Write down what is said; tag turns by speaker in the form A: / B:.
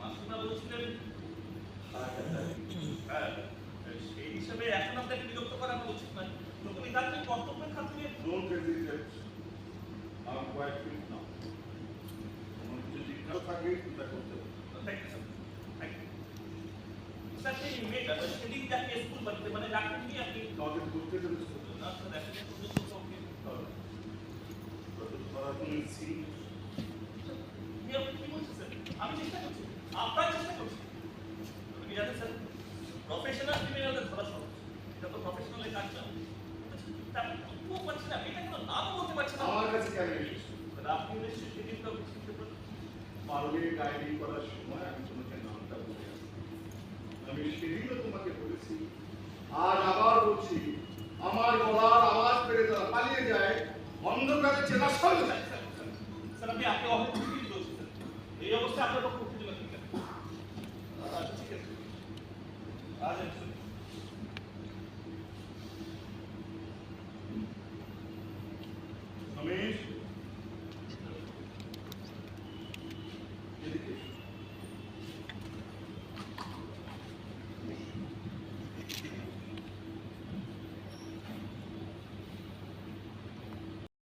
A: মাসিমা বলছিলেন হ্যাঁ সেই হিসাবে এখন আপনাকে বিরক্ত করা উচিত নয় প্রথমে তার কর্তব্যের খাতিরে.
B: আমার কিছু জিজ্ঞাসা থাকে চিন্তা করতে।
A: Thank you sir thank you মেয়েটা সেদিন যাকে স্কুল বাড়িতে মানে এখন। কি আপনি কি বলছেন স্যার আমি চেষ্টা আপনার চেষ্টা করছি। আপনি জানেন স্যার প্রফেশনাল ক্রিমিনালদের ধরা সহজ। এটা তো প্রফেশনালের কাজ না।
B: আমি সেদিনও তোমাকে বলেছি। আজ আবার বলছি আমার গলার আওয়াজ পেরে তারা পালিয়ে যায় অন্ধকারে চেনা সঙ্গে
A: স্যার, স্যার, আমি আপনি অহেতুক এই অবস্থায় আপনার రాజేశ్వరి